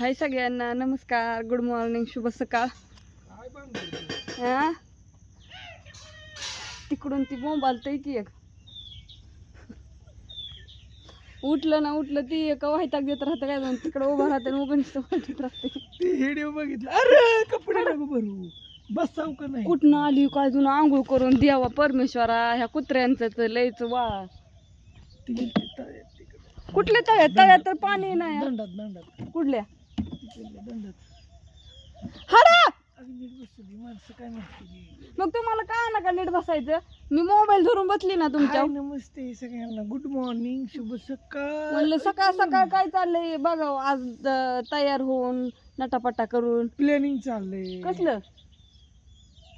हाय सगळ्यांना नमस्कार good morning शुभ सकाळ. हा? तिकडून ती बोंब ती की एक. उठलं ना उठलं ती एक वायताक देत राहतं काय जाऊन तिकडं उभं राहते आणि उभं नुसतं वाटत राहते. ते व्हिडिओ बघितला. अरे कपडे नको भरू. बसाव का नाही? कुठनं आली काय जुनं आंघोळ करून? द्यावा परमेश्वरा ह्या कुत्र्यांचं तर लयच वा ती गेलती तळ्यात तिकडे. कुठल्या तळ्यात? तळ्यात तर पाणी नाही. दंडात दंडात. कुठल्या? हरा अरे नीट बसली माणसं काय म्हणते मग तुम्हाला काय नका नीट बसायचं? मी मोबाईल धरून बसली ना तुमच्या. नमस्ते सगळ्यांना. गुड मॉर्निंग शुभ सकाळ. म्हणलं सकाळ सकाळ काय चाललंय? बघा आज अं, तयार होऊन नटापटा करून. प्लॅनिंग चाललंय. कसलं?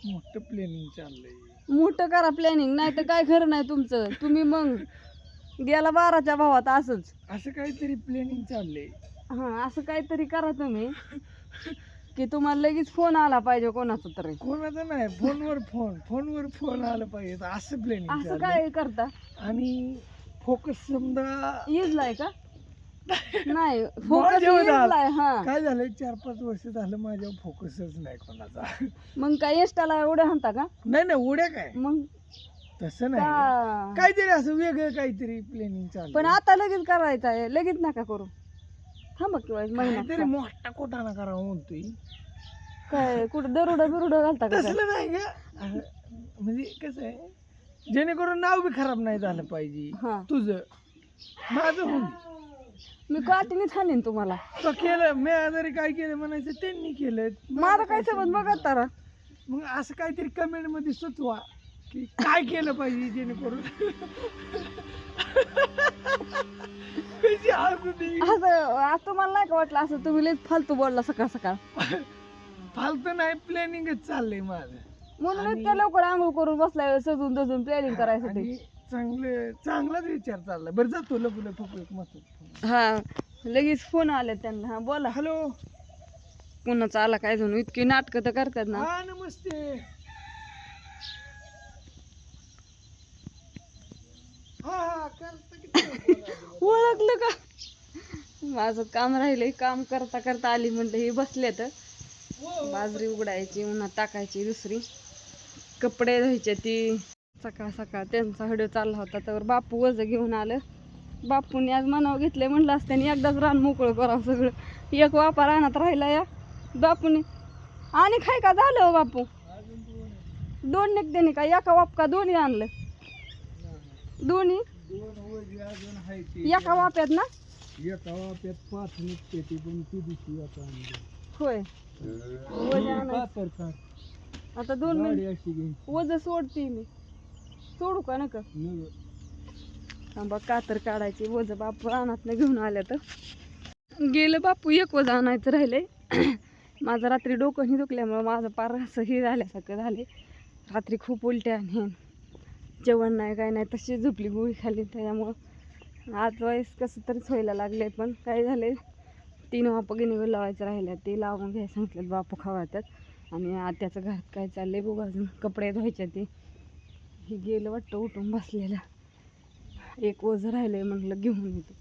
मोठं प्लॅनिंग चाललंय. मोठं करा प्लॅनिंग नाही तर काय खरं नाही तुमचं. तुम्ही मग गेला बाराच्या भावात असंच. असं काहीतरी प्लॅनिंग चाललंय. हा असं काहीतरी करा तुम्ही की तुम्हाला लगेच फोन आला पाहिजे कोणाचा तरी. कोणाचा नाही फोनवर फोन फोनवर फोन आलं पाहिजे. असं प्लॅनिंग असं काय करता? आणि फोकस समजा इजलाय का? नाही फोकस माझ्यावर आला. इजलाय हा. काय झालंय चार पाच वर्ष झालं माझ्यावर फोकसच नाही कोणाचा. मग काय इंस्टाला एवढे म्हणता का? नाही नाही उड्या काय? मग? तसं नाही. का- काहीतरी असं वेगळं काहीतरी प्लॅनिंग चालू पण आता लगेच करायचं आहे लगेच नका करू. थांबा किंवा महिना मोठा कोटाना करावा म्हणतोय. काय कुठं दरोडा बिरोडा घालता का काय? तसलं नाही का असं म्हणजे कसं आहे जेणेकरून नाव बी खराब नाही झालं पाहिजे. हा. तुझं. माझं होऊन मी काठीने थांबेन तुम्हाला. तो केलं मी जरी काय केलं म्हणायचं त्यांनी केलं. माझं काय समज बघत तारा मग असं काहीतरी कमेंटमध्ये सुचवा. की काय केलं पाहिजे जेणेकरून? कशी हसू दे. असं आज तुम्हाला नाही का वाटलं असं तुम्ही लयच फालतू बोलला सकाळ सकाळ. फालतू नाही प्लॅनिंगच चाललंय माझं. म्हणून आणि- इतक्या लवकर आंघोळ करून बसलाय सजून दजून प्लॅनिंग करायसाठी. आणि चांगलं चांगलाच विचार चाललाय. बरं जातो लपू लपू एक मत हा लगेच फोन आले त्यांना. हा बोला. हॅलो कोणाचा आला काय जणू इतकी नाटकं तर करतात ना. हा नमस्ते हा हा करता किती ओळखलं का माझं काम राहिलंय काम करता करता आली म्हणलं हे बसले तर बाजरी उघडायची उन्हात टाकायची दुसरी. कपडे धुवायचे ती. सकाळ सकाळ त्यांचा हडो चालला होता तर बापू वज घेऊन आलं. बापूने आज मनावर घेतले म्हणलं असतं आणि एकदाच रान मोकळं करावं सगळं. एक वापा रानात राहिला या. बापूने. आणि काय का झालं हो बापू? दोन निघते का? एका वाप का दोन्ही आणलं. दोन्ही? एका वाप्यात ना? एका वाप्यात पाच निघते ती पण ती दिवशी आता आणली. होय. वज आणायचं. आता दोन गाडी मिनिट अशी घ्यायची. वज सोडते मी. सोडू का नका? न- थांबा कातर काढायची. वज बापू रानात घेऊन आल्या तर. गेलं बापू एक वज आणायचं राहिलंय. माझं रात्री डोकं ही दुखल्यामुळं माझं पार असं हे झाल्यासारखं झाले रात्री खूप उलट्या आणि जेवण नाही काय नाही तशी झोपली गोळी खाली त्याच्यामुळं आज वयस कसं तरीच व्हायला लागले पण काय झाले तीन वापं गिनीवर लावायचं राहिल्या ते लावून घ्यायला सांगितलं बापू खावायच्यात आणि आत्याचं घरात काय चाललंय बघू अजून. कपडे धुवायचे ते. हे गेलं वाटतं उठून बसलेलं. एक ओझ राहिलंय म्हटलं घेऊन येतो.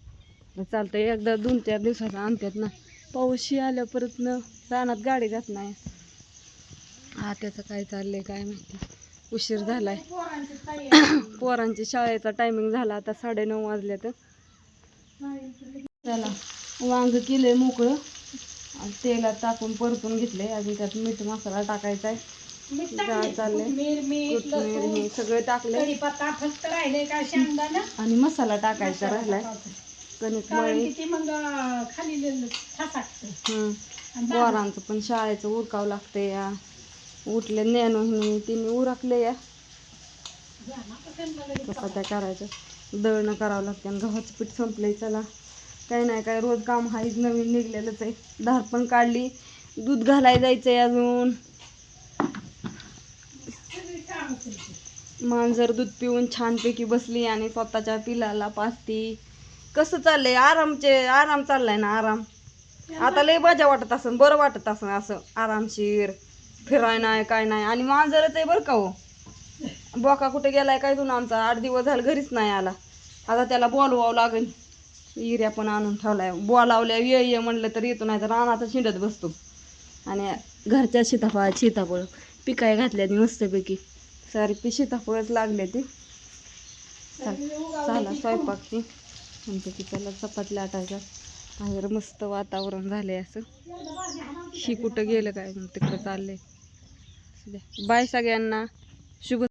तर चालतंय एकदा दोन चार दिवसाचा आणतात ना. पाऊसही आल्या परत न रानात गाडी जात नाही. आत्याचं काय काय चाललंय काय माहिती. उशीर झालाय. पोरांची शाळेचा टायमिंग झाला आता साडेनऊ वाजले तर वांग केलंय मोकळं. आणि तेलात टाकून परतून घेतलंय. अजून त्यात मीठ मसाला टाकायचा आहे हे सगळं शेंगदाणा? आणि मसाला टाकायचा राहिलाय. कणिक मळी. पोरांचं पण शाळेचं उरकावं लागतंय या. उठले ज्ञानो तिने उरकले या. चपात्या करायचं. दळणं करावं लागते आणि गव्हाचं पीठ संपलंय चला. काही नाही काय रोज काम हाईच नवीन निघलेलंच आहे. धार पण काढली. दूध घालाय जायचंय अजून. मांजर दूध पिऊन छानपैकी बसली आणि स्वतःच्या पिलाला पाजती कसं चाललंय? आरामचे आराम चाललाय ना आराम. आता लय मजा वाटत असन बरं वाटत असन असं आरामशीर. फिराय नाही काय नाही. आणि मांजरच आहे बरं का हो. बोका कुठे गेलाय काय तुला आमचा? आठ दिवस झालं घरीच नाही आला. आता त्याला बोलवावं लागेल. इऱ्या पण आणून ठेवलाय. बोलावल्या ये ये म्हणलं तर येतो नाही तर रानातच शिंडत बसतो. आणि घरच्या सीताफळ सीताफळ पिकाय घातल्या मस्तपैकी. सारी पी सीताफळच लागले ती. चाला स्वयंपाकची म्हणते की चला चपात लाटायचा बाहेर मस्त वातावरण झालंय असं. ही कुठं गेलं काय? मग तिकडं चाललंय. बाय सगळ्यांना. शुभ